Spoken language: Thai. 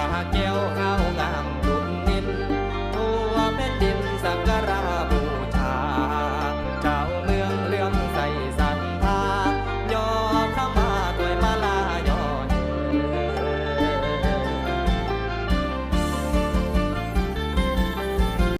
อแก้วเงางาม